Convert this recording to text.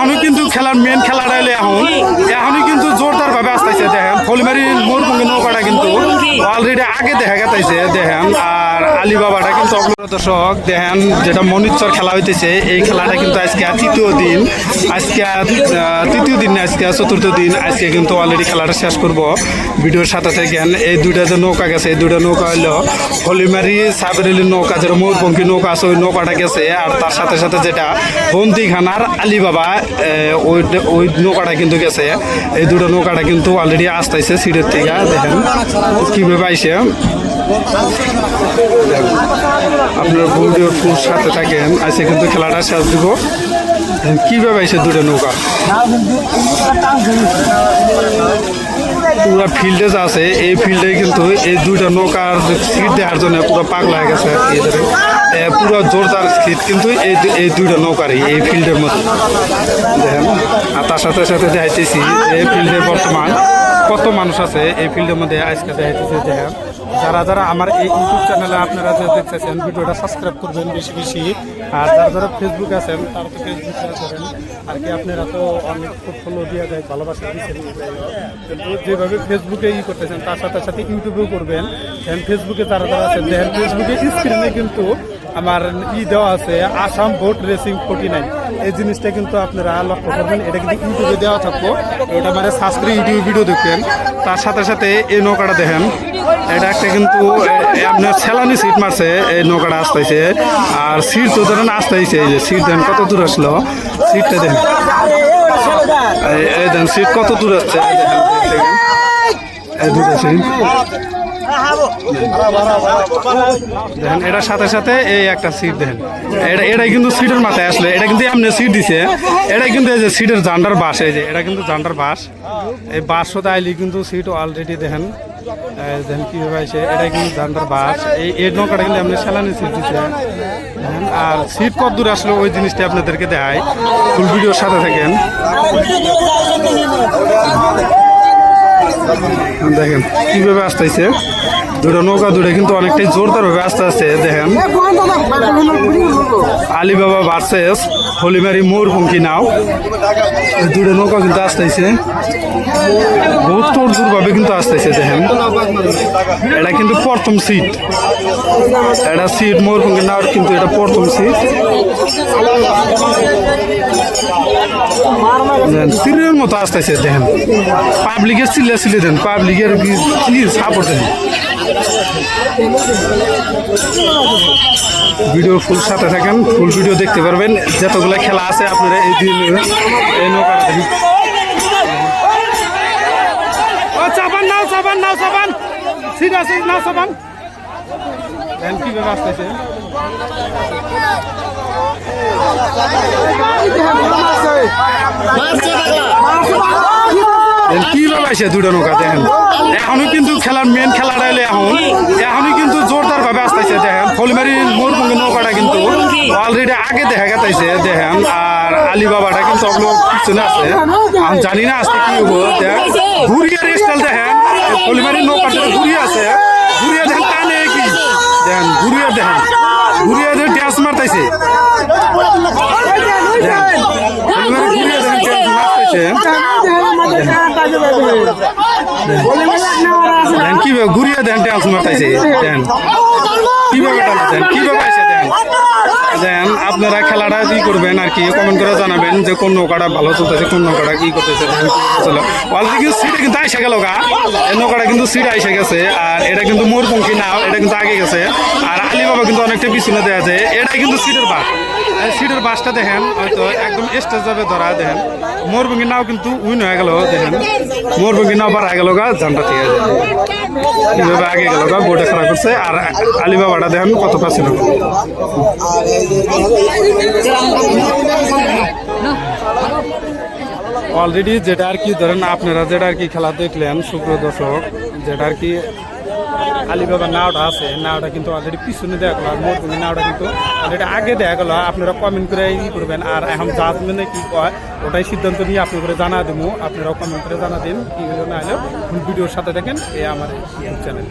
এখনই কিন্তু খেলার মেন খেলাটা রাইলে এখন। এখনই কিন্তু জোরদার ভাবে আসতেছে, দেখেন। ফলিমারি মোর কিন্তু অলরেডি আগে দেখা গেছে, দেখেন। আর আলিবাবাটা কিন্তু দর্শক দেখেন যেটা মনিচ্চর খেলা হইতেছে, এই খেলাটা কিন্তু আজকে তৃতীয় দিন। আজকে তৃতীয় দিন আজকে চতুর্থ দিন। আজকে কিন্তু অলরেডি খেলাটা শেষ করব। ভিডিওর সাথে থাকেন, এই দুইটা যে নৌকা গেছে, এই দুইটা নৌকা হলো হলিমারি সাবেরেলি নৌকা, যেটা ময়ূরপঙ্খী নৌকা আছে, ওই নৌকাটা গেছে। আর তার সাথে সাথে যেটা বন্দিখানার আলিবাবা ওই ওই নৌকাটা কিন্তু গেছে। এই দুটো নৌকাটা কিন্তু অলরেডি আসতেছে সিটের থেকে। দেখেন কীভাবে আইসে। আপনার ফুল সাথে থাকেন। আজকে কিন্তু খেলাটা শেষ দিব। কীভাবে এসে দুটো নৌকা? পুরো ফিল্ডে যা আছে, এই ফিল্ডে কিন্তু এই দুইটা নৌকার সিট দেওয়ার জন্য পুরো পাগলা হয়ে গেছে এদের। পুরো জোরদার সিট কিন্তু এই এই দুইটা নৌকারই, এই ফিল্ডের মধ্যে দেখেন, আর তার সাথে সাথে দেখাইতেছি এই ফিল্ডে বর্তমান কত মানুষ আছে এই ফিল্ডের মধ্যে আজকে দেখাইতেছি, দেখেন। যারা যারা আমার এই ইউটিউব চ্যানেলে আপনারা যে দেখতেছেন, ভিডিওটা সাবস্ক্রাইব করবেন বেশি বেশি। আর যারা যারা ফেসবুক আছেন, তারা তো ফেসবুক করেন আর কি আপনারা তো অনেক ফলো দিয়ে যায় ভালোবাসা দিচ্ছেন কিন্তু যেভাবে ফেসবুকে ই করতেছেন, তার সাথে সাথে ইউটিউবেও করবেন। ফেসবুকে যারা যারা আছেন, দেখেন ফেসবুকে স্ক্রিনে কিন্তু আমার ই দেওয়া আছে আসাম ভোট রেসিং ফোর্টি নাইন এই জিনিসটা কিন্তু আপনারা লক্ষ্য করবেন এটা কিন্তু ইউটিউবে দেওয়া থাকব। ওটা মানে সার্চ করে ইউটিউবে ভিডিও দেখবেন। তার সাথে সাথে এই নৌকাটা দেখেন এটা একটা কিন্তু আপনার সেলানি সিট মারছে এই নৌকাটা আসতেছে। আর সিট তো ধরেন আসতেছে এই যে সিট দেন কত দূর আসলো। সিটটা দেন এই- দেন সিট কত দূর আসছে এই দেখেন, দেখেন। এটার সাথে সাথে এই একটা সিট দেখেন। এটা এটাই কিন্তু সিটের মাথায় আসলে, এটা কিন্তু এমনি সিট দিছে। এটাই কিন্তু এই যে সিটের জান্ডার বাস এই যে, এটা কিন্তু জান্ডার বাস এই বাস সাথে আইলি কিন্তু সিট অলরেডি দেখেন। দেখেন কীভাবে আছে এটাই কিন্তু জান্ডার বাস এই এই নৌকাটা কিন্তু এমনি সেলানি সিট দিছে। আর সিট কত দূর আসলে ওই জিনিসটা আপনাদেরকে দেখায় ফুল ভিডিওর সাথে থাকেন। দেখেন কীভাবে আসতেছে। দুটো নৌকা দুটো কিন্তু অনেকটাই জোরদার ভাবে আস্তে আস্তে দেখেন। আলিবাবা ভার্সেস হলিমারি ময়ূরপঙ্খী নাও? দুটো নৌকা কিন্তু আসতেছে। বহুত তোর ভাবে কিন্তু আসতেছে, দেখেন। এটা কিন্তু প্রথম সিট এটা সিট ময়ূরপঙ্খী নাওর কিন্তু এটা প্রথম সিট সিরিয়াল মতো আসতেছে, দেখেন। পাবলিকের চিল্লা চিল্লি দেন, পাবলিকের কি সাপোর্ট দেন? ভিডিও ফুল সাথে থাকেন ফুল ভিডিও দেখতে পারবেন। যতগুলো খেলা আছে, আপনারা এই দিন, এই নৌকাটা চাপান নাও কীভাবে আসে দুটো নৌকা, দেখেন। এখনই কিন্তু খেলার মেন খেলাটা হলে এখন। অলরেডি আগে দেখা গেছে দেখেন, আর আলিবাবাটা কিন্তু আপনার পিছনে আছে। আমি জানি না আজকে কি হব দেখ ঘুরিয়ে রেস্টাল দেখেন ফুলমারি নৌকাটা ঘুরিয়ে আছে। ঘুরিয়ে দেখেন টানে কি? দেখেন, ঘুরিয়ে দেখেন। ঘুরিয়ে দেখেন ড্যান্স ফুলমারি ঘুরিয়ে দেখেন ড্যান্স দেন কীভাবে ঘুরিয়ে দেন ডান্স মারতেছে। দেন কীভাবে কীভাবে দেন দেন আপনারা খেলাটা কি করবেন আর কি কমেন্ট করে জানাবেন যে কোন নৌকাটা ভালো চলতেছে, কোন নৌকাটা কি করতেছে অলরেডি কিন্তু সিটে কিন্তু আইসে গেল গা। নৌকাটা কিন্তু সিট আইসে গেছে, আর এটা কিন্তু মোরপঙ্খী নাও, এটা কিন্তু আগে গেছে। আর আলিবাবা কিন্তু অনেকটা পিছনে দেওয়া আছে এটা কিন্তু সিটের বাস। সিটের বাসটা দেখেন, হয়তো একদম স্টেজ যাবে ধরা, দেখেন। মোরপঙ্খী নাও কিন্তু উইন হয়ে গেল, দেখেন। মোরপঙ্খী নাও বার গেল গা ঝান্ডা থেকে কীভাবে আগে গেল গা বোর্ডে খারাপ করছে, আর আলিবাবাটা দেখেন কত পাচ্ছিল অলরেডি যেটা আর কি ধরেন আপনারা যেটা আর কি খেলা দেখলেন, সুপ্রিয় দর্শক, যেটা আর কি আলিবাবা নাওটা আছে, নাওটা কিন্তু অলরেডি পিছনে দেখা গেল, আর নাওটা কিন্তু অলরেডি আগে দেখা গেল। আপনারা কমেন্ট করে ই করবেন, আর এখন জাজমেন্টে কি কয়, ওটাই সিদ্ধান্ত নিয়ে আপনি করে জানা দেবো আপনারাও কমেন্ট করে জানা দিন, কি হলো না হলো। ভিডিওর সাথে দেখেন, এ আমার চ্যানেল